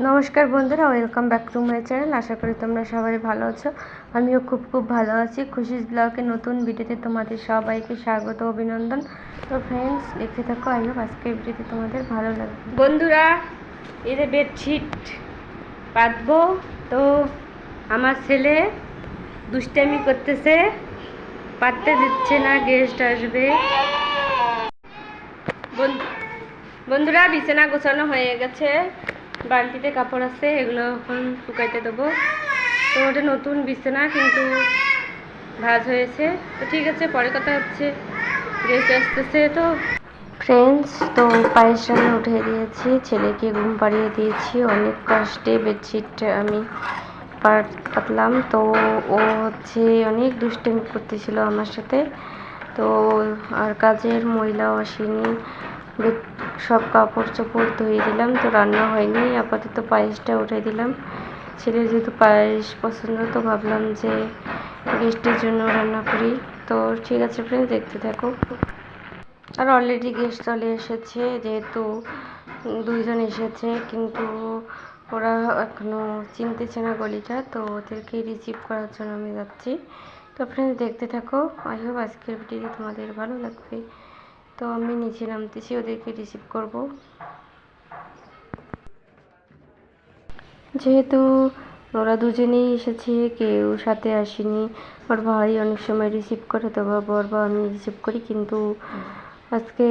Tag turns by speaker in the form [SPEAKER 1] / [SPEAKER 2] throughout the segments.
[SPEAKER 1] নমস্কার বন্ধুরা welcome back to my channel আশা করি তোমরা সবাই ভালো আছো। আমিও খুব খুব ভালো আছি। খুশিস ব্লগের নতুন ভিডিওতে তোমাদের সবাইকে স্বাগত, অভিনন্দন। তো ফ্রেন্ডস দেখতে থাকো আই হোপ আজকের ভিডিওতে তোমাদের ভালো লাগবে। বন্ধুরা, এই যে বেডশিট পাতবো। তো আমার ছেলে দুষ্টামি করতেছে। পাততে দিচ্ছে না গেস্ট আসবে। বন্ধু বন্ধুরা, বিছানা গোছানো হয়ে গেছে। বালতিতে কাপড় আছে, এগুলো এখন শুকাইতে দেবো। তো ওটা নতুন বিছানা, কিন্তু ভাজ হয়েছে। তো ঠিক আছে, পরে কথা হচ্ছে। গেস্ট আসতেছে তো। ফ্রেন্ডস তো পায়ের সামনে উঠে দিয়েছি ছেলেকে ঘুম পাড়িয়ে দিয়েছি। অনেক কষ্টে বেডশিট আমি পাত- পাতলাম তো ও হচ্ছে অনেক দুষ্টামি করতেছিল আমার সাথে। তো আর কাজের মহিলাও আসেনি। সব কাপড় চোপড় ধুয়ে দিলাম, তো রান্না হয়নি, আপাতত পায়েসটা উঠে দিলাম। ছেলের যেহেতু পায়েস পছন্দ, তো ভাবলাম যে গেস্টের জন্য রান্না করি। তো ঠিক আছে ফ্রেন্ড দেখতে থাকো। আর অলরেডি গেস্ট চলে এসেছে, যেহেতু দুইজন এসেছে, কিন্তু ওরা এখনও চিনতেছে না গলিটা, তো ওদেরকে রিসিভ করার জন্য আমি যাচ্ছি। তো ফ্রেন্ডস দেখতে থাকো। আই হোপ আজকের ভিডিওটি তোমাদের ভালো লাগবে। তো আমি নিচে নামতেছি ওদেরকে রিসিভ করব। যেহেতু ওরা দুজনেই এসেছে, কেউ সাথে আসেনি, ওর ভাই অনেক সময় রিসিভ করে, তো বর বা আমি রিসিভ করি, কিন্তু আজকে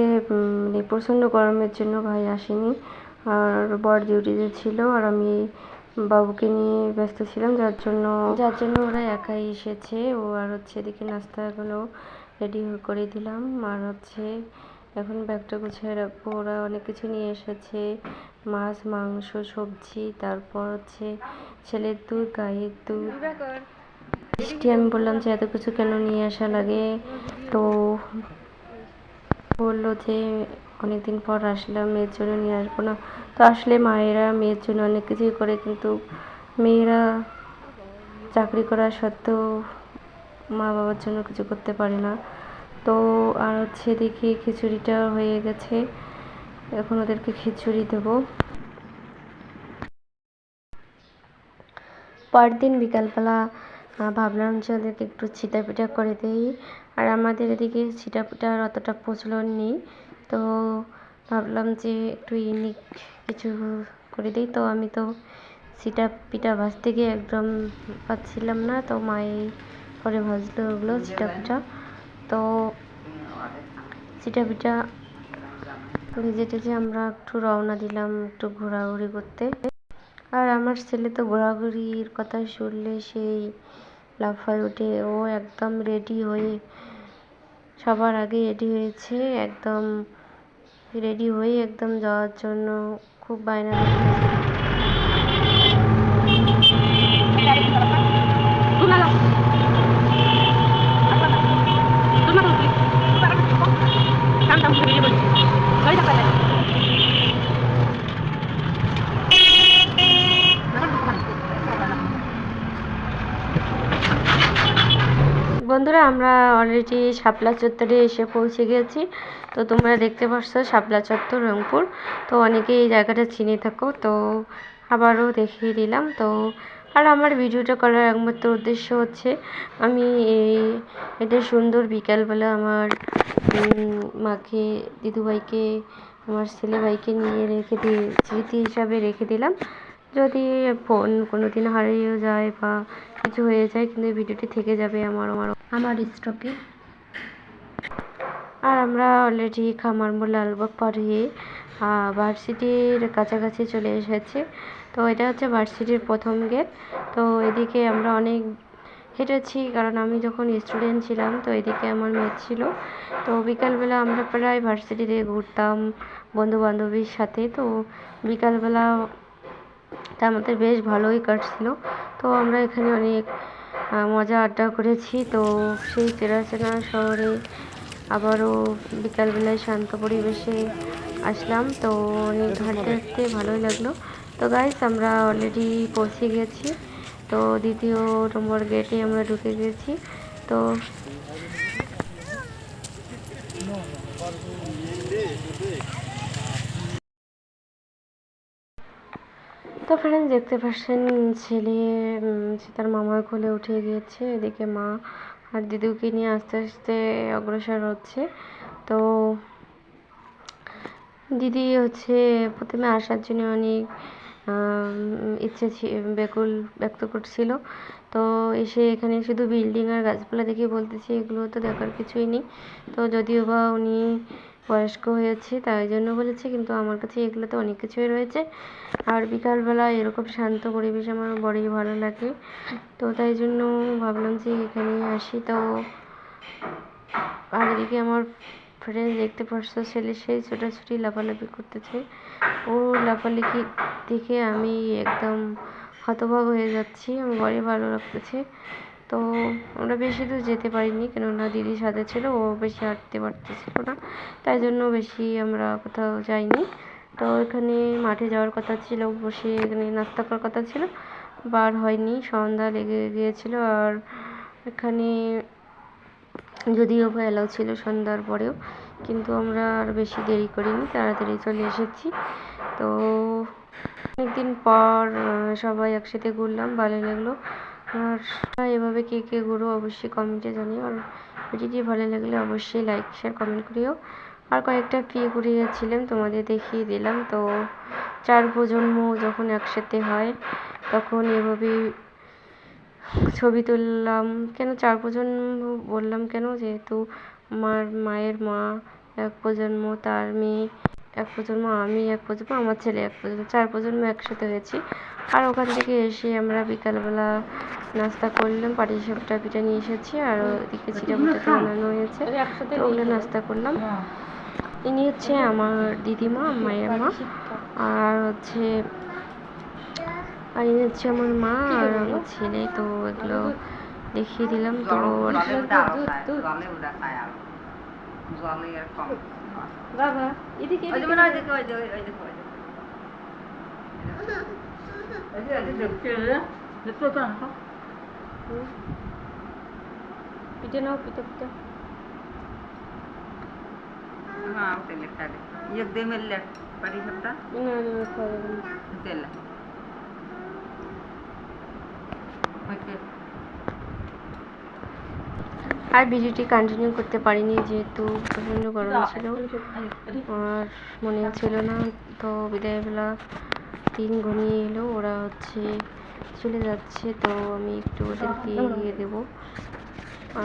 [SPEAKER 1] মানে প্রচণ্ড গরমের জন্য ভাই আসেনি। আর বর ডিউটিতে ছিল, আর আমি বাবুকে নিয়ে ব্যস্ত ছিলাম, যার জন্য যার জন্য ওরা একাই এসেছে, ও আর হচ্ছে এদিকে নাস্তাগুলো রেডি করে দিলাম। আর হচ্ছে, এখন ব্যাগটা গুছিয়ে রাখব। ওরা অনেক কিছু নিয়ে এসেছে। মাছ, মাংস, সবজি, তারপর হচ্ছে ছেলের দুধ গায়ের দুধ। মিষ্টি আমি বললাম যে এত কিছু কেন নিয়ে আসা লাগে? তো বলল যে অনেকদিন পর আসলাম, মেয়ের জন্য নিয়ে আসব না। তো আসলে মায়েরা মেয়ের জন্য অনেক কিছুই করে, কিন্তু মেয়েরা চাকরি করা সত্ত্বেও মা বাবার জন্য কিছু করতে পারে না। তো আর হচ্ছে দেখি খিচুড়িটা হয়ে গেছে। এখন ওদেরকে খিচুড়ি দেবো। দিন বিকালবেলা ভাবলাম যে ওদেরকে একটু পিঠা করে দিই। আর আমাদের এদিকে পিঠার অতটা প্রচলন নেই। তো ভাবলাম যে একটু ইউনিক কিছু করে দিই। তো আমি তো পিঠা ভাজতে গিয়ে একদম পাচ্ছিলাম না। তো মাই করে ভাজলো ওগুলো ছিটা পিঠা তো ছিটা পিঠা ভেজে টেজে আমরা একটু রওনা দিলাম, একটু ঘোরাঘুরি করতে। আর আমার ছেলে তো ঘোরাঘুরির কথা শুনলে সেই লাফায় ওঠে ও একদম রেডি হয়ে সবার আগে রেডি হয়েছে, একদম রেডি হয়ে একদম যাওয়ার জন্য খুব বায়না ধরতেছে বন্ধুরা, আমরা অলরেডি শাপলা চত্বরে এসে পৌঁছে গেছি। তো তোমরা দেখতে পাচ্ছ শাপলা চত্বর, রংপুর। তো অনেকেই এই জায়গাটা চিনে থাকো, তো আবারও দেখিয়ে দিলাম। তো আর আমার ভিডিওটা করার একমাত্র উদ্দেশ্য হচ্ছে, আমি এই এটা সুন্দর বিকালবেলা আমার মাকে, দিদুভাইকে, আমার ছেলে ভাইকে নিয়ে রেখে দিয়ে, স্মৃতি হিসাবে রেখে দিলাম। যদি ফোন কোনো দিন হারিয়েও যায় বা কিছু হয়ে যায় কিন্তু ভিডিওটি থেকে যাবে আমার আমার। আমার স্টকে। আর আমরা অলরেডি খামারমোড় লালবাগ পার হয়ে ভার্সিটির কাছাকাছি চলে এসেছি। তো এটা হচ্ছে ভার্সিটির প্রথম গেট তো এদিকে আমরা অনেক হেঁটেছি কারণ আমি যখন স্টুডেন্ট ছিলাম তো এদিকে আমার মেয়ে ছিল। তো বিকালবেলা আমরা প্রায় ভার্সিটিতে ঘুরতাম বন্ধু বান্ধবীর সাথে। তো বিকালবেলা তা আমাদের বেশ ভালোই কাটছিল। তো আমরা এখানে অনেক মজা আড্ডা করেছি। তো সেই চেনা চেনা শহরে আবারও বিকালবেলায় শান্ত পরিবেশে আসলাম। তো অনেক হাঁটতে হাঁটতে ভালোই। লাগল। তো গাইস আমরা অলরেডি পৌঁছে গেছি। তো দ্বিতীয় নম্বর গেটে আমরা ঢুকে গেছি। তো তো ফ্রেন্ডস দেখতে পাচ্ছেন ছেলে তার মামার কোলে উঠে গিয়েছে। এদিকে মা আর দিদুকে নিয়ে আস্তে আস্তে অগ্রসর হচ্ছে। তো দিদি হচ্ছে প্রথমে আসার জন্য অনেক ইচ্ছে ব্যাকুল ব্যক্ত করছিল। তো এসে এখানে শুধু বিল্ডিং আর গাছপালা দেখে বলতেছে, এগুলো তো দেখার কিছুই নেই। তো যদিও বা উনি বয়স্ক হয়েছে, তাই জন্য বলেছে, কিন্তু আমার কাছে এগুলোতে অনেক কিছুই রয়েছে। আর বিকালবেলা এরকম শান্ত পরিবেশ আমার বড়ই ভালো লাগে। তো তাই জন্য ভাবলাম যে এখানে আসি। তো আর এদিকে আমার ফ্রেন্ড দেখতে পাচ্ছ ছেলে সেই ছোটাছুটি লাফালাফি করতেছে। ও লাফালাফি দেখে আমি একদম হতবাক হয়ে যাচ্ছি, আমার বড়ই ভালো লাগতেছে। তো আমরা বেশি দূর যেতে পারিনি, কেননা দিদির সাথে ছিল, ও বেশি হাঁটতে পারতেছিল না। তাই জন্য বেশি আমরা কোথাও যাইনি। তো এখানে মাঠে যাওয়ার কথা ছিল, বসে এখানে নাস্তা করার কথা ছিল। বার হয়নি, সন্ধ্যা লেগে গিয়েছিল। আর এখানে যদিও বা এলাও ছিল সন্ধ্যার পরেও, কিন্তু আমরা আর বেশি দেরি করিনি, তাড়াতাড়ি চলে এসেছি। তো অনেকদিন পর সবাই একসাথে ঘুরলাম ভালো লাগল। আর এভাবে কে কে ঘুরো অবশ্যই কমেন্টে জানিও। আর ভিডিওটি ভালো লাগলে অবশ্যই লাইক শেয়ার কমেন্ট করিও। আর কয়েকটা পিয়ে ঘুরিয়েছিলাম, তোমাদের দেখিয়ে দিলাম। তো চার প্রজন্ম যখন একসাথে হয়, তখন এভাবে ছবি তুললাম। কেন চার প্রজন্ম বললাম কেন? যেহেতু আমার মায়ের মা, এক প্রজন্ম, তার মেয়ে এক প্রজন্ম আমি এক প্রজন্ম আমার ছেলে এক প্রজন্ম চার প্রজন্ম একসাথে হয়েছি। আর ওখান থেকে এসে আমরা বিকালবেলা নাস্তা করলাম পাটিসাপটা পিঠা নিয়ে এসেছি আর ওদিকে চিড়া পিঠা বানানো হয়েছে। তো ওগুলো নাস্তা করলাম। ইনি হচ্ছে আমার দিদিমা মায়ের মা। আর হচ্ছে আর ইনি হচ্ছে আমার মা আর আমার ছেলে। তো এগুলো দেখিয়ে দিলাম। তো
[SPEAKER 2] জলে আর। জলে আর কম
[SPEAKER 1] বাবা এদিকে
[SPEAKER 2] ওই যে মনে হয় দেখো ওই যে ওই ওই দেখো ওই দেখো ওই যে ওই যে দেখছো?
[SPEAKER 1] পিঠে নাও পিঠে পিঠে
[SPEAKER 2] হ্যাঁ তেলে খাবে एक दे मिल परी सबटा
[SPEAKER 1] না না খাওয়া যাবে না।
[SPEAKER 2] तेल ओके
[SPEAKER 1] আর ভিডিওটি কন্টিনিউ করতে পারিনি যেহেতু প্রচণ্ড গরম ছিল। আর মনে ছিল না, তো বিদায়বেলা তিন ঘনিয়ে এলো, ওরা হচ্ছে চলে যাচ্ছে, তো আমি একটু ওদেরকে দিয়ে দেবো।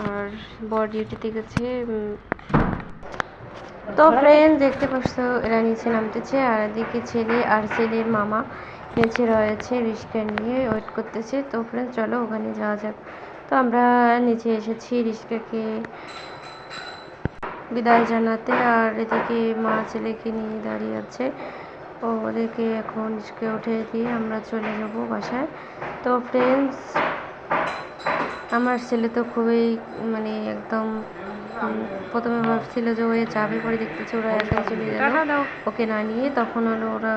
[SPEAKER 1] আর বর ডিউটিতে গেছে তো ফ্রেন্ড দেখতে পাচ্ছ, এরা নিচে নামতেছে, আর এদিকে ছেলে আর ছেলের মামা নিচে রয়েছে রিস্কা নিয়ে ওয়েট করতেছে। তো ফ্রেন্ড চলো ওখানে যাওয়া যাক। তো আমরা নিচে এসেছি রিস্কাকে বিদায় জানাতে আর এদিকে মা ছেলেকে নিয়ে দাঁড়িয়ে আছে। ও ওদেরকে এখন রিস্কে উঠে দিয়ে আমরা চলে যাব বাসায়। তো ফ্রেন্ডস আমার ছেলে তো খুবই মানে একদম প্রথমে ভাবছিল যে ও যাবে পরে দেখতেছে ওরা একাই চলে গেল। ওকে না নিয়ে তখন হলো ওরা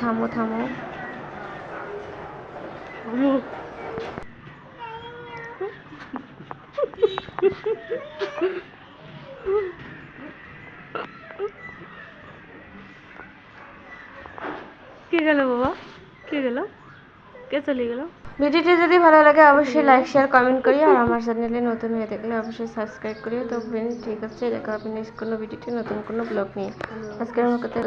[SPEAKER 1] থামো থামো। গেল বাবা? কে গেল? কে চলে গেল? ভিডিওটি যদি ভালো লাগে, অবশ্যই লাইক শেয়ার কমেন্ট করি আর আমার চ্যানেলে নতুন হয়ে থাকলে অবশ্যই সাবস্ক্রাইব করি তো ঠিক আছে, দেখা হবে নেক্সট কোনো ভিডিওটি নতুন কোনো ব্লগ নিয়ে। আজকের আমার কথা